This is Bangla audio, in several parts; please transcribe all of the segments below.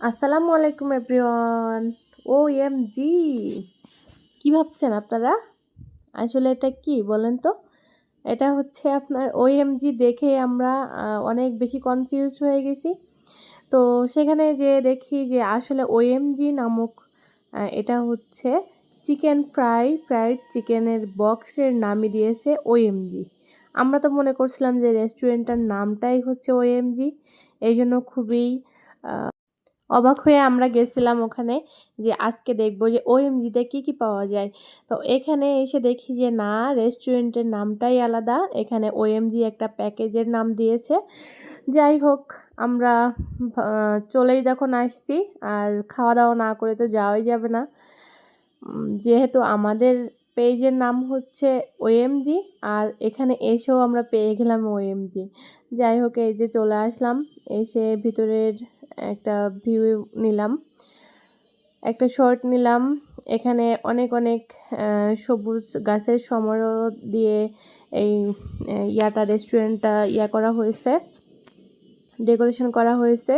আসসালামু আলাইকুম, এভরিওয়ান। ও এম জি কী ভাবছেন আপনারা? আসলে এটা কি বলেন তো? এটা হচ্ছে আপনার ও এম জি দেখে আমরা অনেক বেশি কনফিউজ হয়ে গেছি। তো সেখানে যে দেখি যে আসলে ও এম জি নামক এটা হচ্ছে চিকেন ফ্রাই, ফ্রাইড চিকেনের বক্সের নামই দিয়েছে ও এম জি আমরা তো মনে করছিলাম যে রেস্টুরেন্টটার নামটাই হচ্ছে ও এম জি এই জন্য খুবই অবাক হয়ে আমরা গেছিলাম ওখানে যে আজকে দেখব যে ওএমজিতে কি কি পাওয়া যায়। তো এখানে এসে দেখি যে না রেস্টুরেন্টের নামটাই আলাদা। এখানে ওএমজি একটা প্যাকেজের নাম দিয়েছে। যাই হোক, আমরা চলেই যখন আসছি, আর খাওয়া দাওয়া না করে তো যাওয়াই যাবে না। যেহেতু আমাদের পেজের নাম হচ্ছে ওএমজি আর এখানে এসেও আমরা পেয়ে গেলাম ওএমজি যাই হোক, এই যে চলে আসলাম। এসে ভিতরের একটা ভিউ নিলাম। একটা শর্ট নিলাম। এখানে অনেক অনেক সবুজ গাছের সমারোহ দিয়ে এই ইয়াটা রেস্টুরেন্টটা ইয়া করা হয়েছে। ডেকোরেশন করা হয়েছে।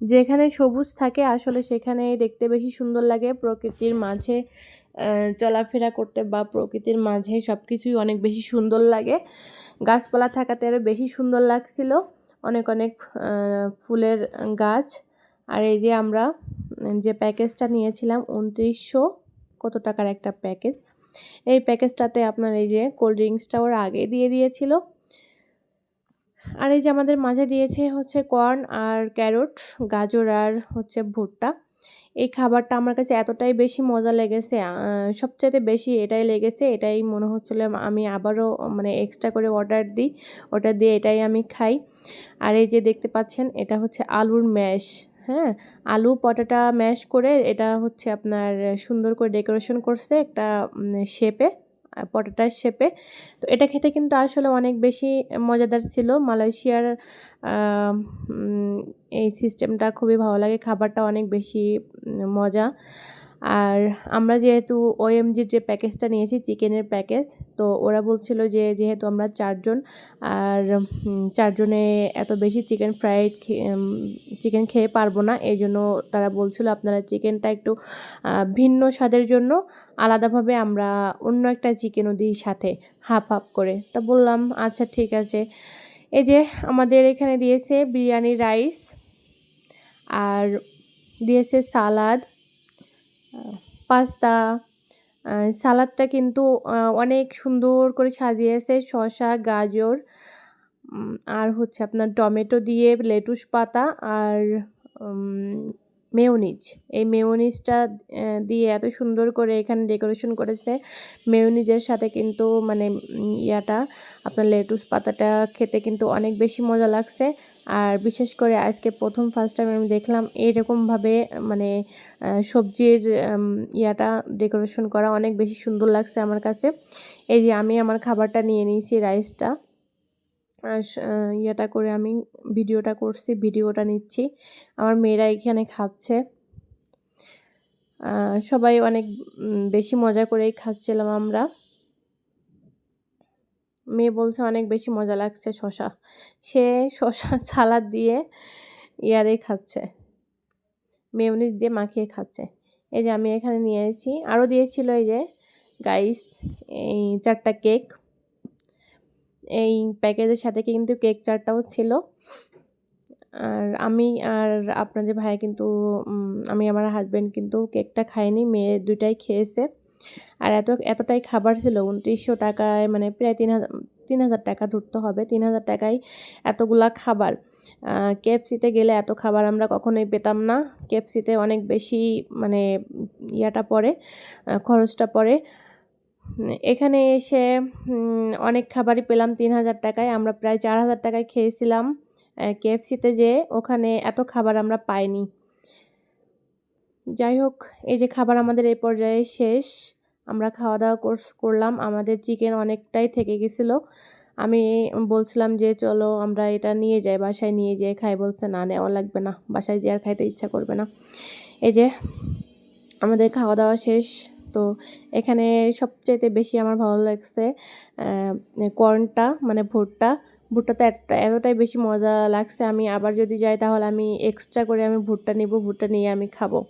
যেখানে সবুজ থাকে, আসলে সেখানে দেখতে বেশি সুন্দর লাগে। প্রকৃতির মাঝে চলাফেরা করতে বা প্রকৃতির মাঝে সব কিছুই অনেক বেশি সুন্দর লাগে। গাছপালা থাকাতে আরও বেশি সুন্দর লাগছিল। অনেক অনেক ফুলের গাছ। আর এই যে আমরা যে প্যাকেজটা নিয়েছিলাম, উনত্রিশশো কত টাকার একটা প্যাকেজ। এই প্যাকেজটাতে আপনার এই যে কোল্ড ড্রিঙ্কসটা ওরা আগে দিয়ে দিয়েছিল। আর এই যে আমাদের মাঝে দিয়েছে হচ্ছে কর্ন আর ক্যারট, গাজর আর হচ্ছে ভুট্টা। এই খাবারটা আমার কাছে এতটাই বেশি মজা লেগেছে সবচাইতে বেশি এটাই লেগেছে, এটাই মনে হচ্ছিল আমি আবারও মানে এক্সট্রা করে অর্ডার দিই অর্ডার দিয়ে এটাই আমি খাই। আর এই যে দেখতে পাচ্ছেন, এটা হচ্ছে আলুর ম্যাশ হ্যাঁ? আলু পটাটা ম্যাশ করে এটা হচ্ছে আপনার সুন্দর করে ডেকোরেশন করছে একটা শেপে পটাটার শেপে। তো এটা খেতে কিন্তু আসলে অনেক বেশি মজাদার ছিল। মালয়েশিয়ার এই সিস্টেমটা খুবই ভালো লাগে। খাবারটা অনেক বেশি মজা। আর আমরা যেহেতু ওএমজির যে প্যাকেজটা নিয়েছি, চিকেনের প্যাকেজ, তো ওরা বলছিল যে যেহেতু আমরা চারজন, আর চারজনে এত বেশি চিকেন ফ্রাইড চিকেন খেয়ে পারব না, এই জন্য তারা বলছিল আপনারা চিকেনটা একটু ভিন্ন স্বাদের জন্য আলাদাভাবে আমরা অন্য একটা চিকেনও দিই সাথে, হাফ হাফ করে। তা বললাম আচ্ছা ঠিক আছে। এই যে আমাদের এখানে দিয়েছে বিরিয়ানি রাইস, আর দিয়েছে সালাদ পাস্তা সালাদটা কিন্তু অনেক সুন্দর করে সাজিয়েছে, শসা, গাজর আর হচ্ছে আপনার টমেটো দিয়ে লেটুস পাতা আর মেয়োনিজ। এই মেয়োনিজটা দিয়ে এত সুন্দর করে এখানে ডেকোরেশন করেছে। মেয়োনিজের সাথে কিন্তু মানে ইয়াটা, আপনার লেটুস পাতাটা খেতে কিন্তু অনেক বেশি মজা লাগছে। আর বিশেষ করে আজকে প্রথম ফার্স্ট টাইম আমি দেখলাম এরকমভাবে মানে সবজির ইয়াটা ডেকোরেশন করা অনেক বেশি সুন্দর লাগছে আমার কাছে। এই যে আমি আমার খাবারটা নিয়ে নিয়েছি রাইসটা আর ইয়েটা করে আমি ভিডিওটা করছি, ভিডিওটা নিচ্ছি। আমার মেয়েরা এখানে খাচ্ছে। সবাই অনেক বেশি মজা করেই খাচ্ছিলাম আমরা। মেয়ে বলছে, অনেক বেশি মজা লাগছে শশা। সে শশা সালাদ দিয়ে ইয়ারে খাচ্ছে। মেয়নিজ দিয়ে মাখিয়ে খাচ্ছে। এই যে আমি এখানে নিয়ে এসেছি। আরও দিয়েছিল এই যে গাইস এই চারটা কেক এই প্যাকেজের সাথে কিন্তু কেক চারটাও ছিল। আর আমি আর আপনাদের ভাই কিন্তু আমি আমার হাজব্যান্ড কিন্তু কেকটা খাইনি, মেয়ে দুইটাই খেয়েছে। আর এত, এতটাই খাবার ছিল, উনত্রিশশো টাকায় মানে প্রায় তিন হাজার তিন হাজার টাকা ধরতে হবে, তিন হাজার টাকায় এতগুলা খাবার। কেএফসিতে গেলে এত খাবার আমরা কখনোই পেতাম না। কেএফসিতে অনেক বেশি মানে ইয়াটা পড়ে খরচটা পড়ে। এখানে এসে অনেক খাবারই পেলাম তিন হাজার টাকায়। আমরা প্রায় চার হাজার টাকায় খেয়েছিলাম কেএফসিতে যে ওখানে এত খাবার আমরা পাইনি। যাই হোক, এই যে খাবার আমাদের এই পর্যায়ে শেষ। আমরা খাওয়া দাওয়া কোর্স- করলাম। আমাদের চিকেন অনেকটাই থেকে গেছিল। আমি বলছিলাম যে, চলো আমরা এটা নিয়ে যাই, বাসায় নিয়ে যেয়ে খাই। বলছে, না, নেওয়া লাগবে না। বাসায় যেয়ে আর খাইতে ইচ্ছা করবে না। এই যে, আমাদের খাওয়া দাওয়া শেষ। তো এখানে সবচেয়ে বেশি আমার ভালো লাগছে কর্নটা মানে ভুট্টা। ভুট্টাতে এতটাই বেশি মজা লাগছে। আমি আবার যদি যাই, তাহলে আমি এক্সট্রা করে আমি ভুট্টা নিব, ভুট্টা নিয়ে আমি খাব।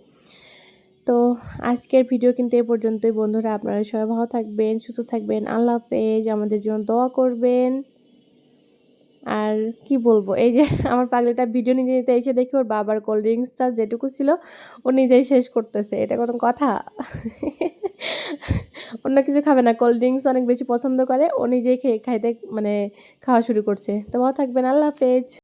তো আজকের ভিডিও কিন্তু এ পর্যন্তই। বন্ধুরা, আপনারা সবাই ভালো থাকবেন, সুস্থ থাকবেন। আল্লাহ হাফেজ। আমাদের জন্য দোয়া করবেন। আর কি বলব, এই যে আমার পাগলিটা ভিডিও নিতে নিতে এসে দেখি ওর বাবার কোল্ড ড্রিঙ্কসটা যেটুকু ছিল, ও নিজেই শেষ করতেছে। এটা কোনো কথা? অন্য কিছু খাবে না। কোল্ড ড্রিঙ্কস অনেক বেশি পছন্দ করে। ও নিজেই খেয়ে, খাইতে মানে খাওয়া শুরু করছে। তো ভালো থাকবেন। আল্লাহ হাফেজ।